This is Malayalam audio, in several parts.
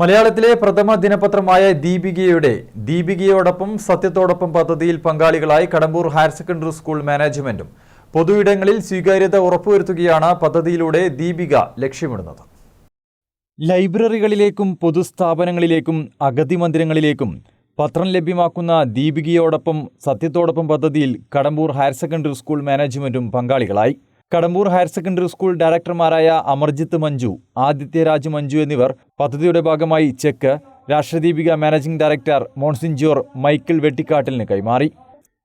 മലയാളത്തിലെ പ്രഥമ ദിനപത്രമായ ദീപികയുടെ ദീപികയോടൊപ്പം സത്യത്തോടൊപ്പം പദ്ധതിയിൽ പങ്കാളികളായി കടമ്പൂർ ഹയർ സെക്കൻഡറി സ്കൂൾ മാനേജ്മെന്റും പൊതുയിടങ്ങളിൽ സ്വീകാര്യത ഉറപ്പുവരുത്തുകയാണ് പദ്ധതിയിലൂടെ ദീപിക ലക്ഷ്യമിടുന്നത്. ലൈബ്രറികളിലേക്കും പൊതുസ്ഥാപനങ്ങളിലേക്കും അഗതി മന്ദിരങ്ങളിലേക്കും പത്രം ലഭ്യമാക്കുന്ന ദീപികയോടൊപ്പം സത്യത്തോടൊപ്പം പദ്ധതിയിൽ കടമ്പൂർ ഹയർ സെക്കൻഡറി സ്കൂൾ മാനേജ്മെന്റും പങ്കാളികളായി. കടമ്പൂർ ഹയർ സെക്കൻഡറി സ്കൂൾ ഡയറക്ടർമാരായ അമർജിത്ത് മഞ്ജു ആദിത്യരാജ് മഞ്ജു എന്നിവർ പദ്ധതിയുടെ ഭാഗമായി cheque Rashtradeepika managing director monsignor Michael വെട്ടിക്കാട്ടിലിന് കൈമാറി.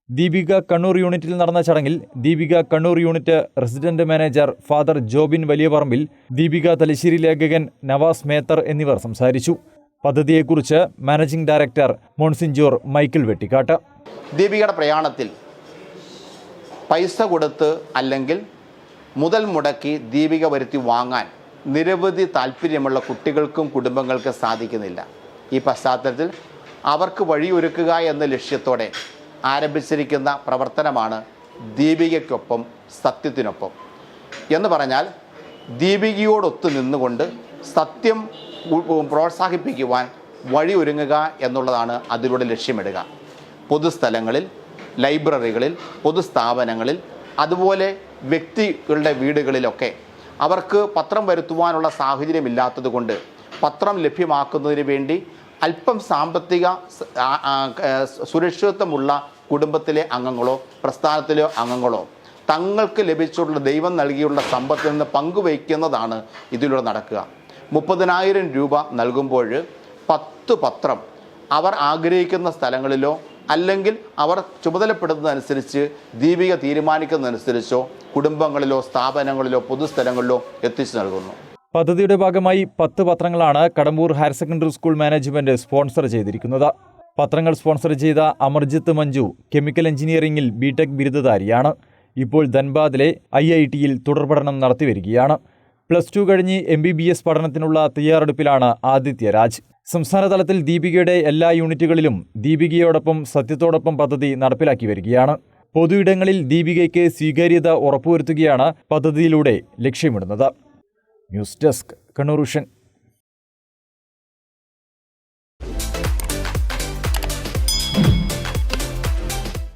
ദീപിക കണ്ണൂർ യൂണിറ്റിൽ നടന്ന ചടങ്ങിൽ Deepika Kannur unit resident manager father Jobin Valiyaparambil Deepika Thalassery ലേഖകൻ നവാസ് മേത്തർ എന്നിവർ സംസാരിച്ചു. പദ്ധതിയെക്കുറിച്ച് managing director monsignor Michael Vettikkattu. ദീപികയുടെ പ്രയാണത്തിൽ പൈസ കൊടുത്ത് അല്ലെങ്കിൽ മുതൽ മുടക്കി ദീപിക വരുത്തി വാങ്ങാൻ നിരവധി താല്പര്യമുള്ള കുട്ടികൾക്കും കുടുംബങ്ങൾക്കും സാധിക്കുന്നില്ല. ഈ പശ്ചാത്തലത്തിൽ അവർക്ക് വഴിയൊരുക്കുക എന്ന ലക്ഷ്യത്തോടെ ആരംഭിച്ചിരിക്കുന്ന പ്രവർത്തനമാണ് ദീപികയ്ക്കൊപ്പം സത്യത്തിനൊപ്പം. എന്ന് പറഞ്ഞാൽ ദീപികയോടൊത്ത് നിന്നുകൊണ്ട് സത്യം പ്രോത്സാഹിപ്പിക്കുവാൻ വഴിയൊരുങ്ങുക എന്നുള്ളതാണ് അതിലൂടെ ലക്ഷ്യമിടുക. പൊതുസ്ഥലങ്ങളിൽ ലൈബ്രറികളിൽ പൊതുസ്ഥാപനങ്ങളിൽ അതുപോലെ വ്യക്തികളുടെ വീടുകളിലൊക്കെ അവർക്ക് പത്രം വരുത്തുവാനുള്ള സാഹചര്യം ഇല്ലാത്തതുകൊണ്ട് പത്രം ലഭ്യമാക്കുന്നതിന് വേണ്ടി അല്പം സാമ്പത്തിക സുരക്ഷിതത്വമുള്ള കുടുംബത്തിലെ അംഗങ്ങളോ പ്രസ്ഥാനത്തിലെ അംഗങ്ങളോ തങ്ങൾക്ക് ലഭിച്ചിട്ടുള്ള ദൈവം നൽകിയുള്ള സമ്പത്തിൽ നിന്ന് പങ്കുവയ്ക്കുന്നതാണ് ഇതിലൂടെ നടക്കുക. മുപ്പതിനായിരം രൂപ നൽകുമ്പോൾ പത്ത് പത്രം അവർ ആഗ്രഹിക്കുന്ന സ്ഥലങ്ങളിലോ അല്ലെങ്കിൽ അവർ ചുമതലപ്പെടുന്നതനുസരിച്ച് ദീപിക തീരുമാനിക്കുന്നതനുസരിച്ചോ കുടുംബങ്ങളിലോ സ്ഥാപനങ്ങളിലോ പൊതുസ്ഥലങ്ങളിലോ എത്തിച്ചു നൽകുന്നു. പദ്ധതിയുടെ ഭാഗമായി പത്ത് പത്രങ്ങളാണ് Kadambur higher secondary school management sponsor ചെയ്തിരിക്കുന്നത്. പത്രങ്ങൾ സ്പോൺസർ ചെയ്ത അമർജിത്ത് മഞ്ജു കെമിക്കൽ എഞ്ചിനീയറിംഗിൽ ബിടെക് ബിരുദധാരിയാണ്. ഇപ്പോൾ ധൻബാദിലെ ഐ ഐ ടിയിൽ തുടർപഠനം നടത്തിവരികയാണ് പ്ലസ് ടു കഴിഞ്ഞ് എം ബി ബി എസ് പഠനത്തിനുള്ള തയ്യാറെടുപ്പിലാണ് ആദിത്യരാജ് സംസ്ഥാന തലത്തിൽ ദീപികയുടെ എല്ലാ യൂണിറ്റുകളിലും ദീപികയോടൊപ്പം സത്യത്തോടൊപ്പം പദ്ധതി നടപ്പിലാക്കി വരികയാണ്. പൊതുയിടങ്ങളിൽ ദീപികയ്ക്ക് സ്വീകാര്യത ഉറപ്പുവരുത്തുകയാണ് പദ്ധതിയിലൂടെ ലക്ഷ്യമിടുന്നത്. News desk Kannur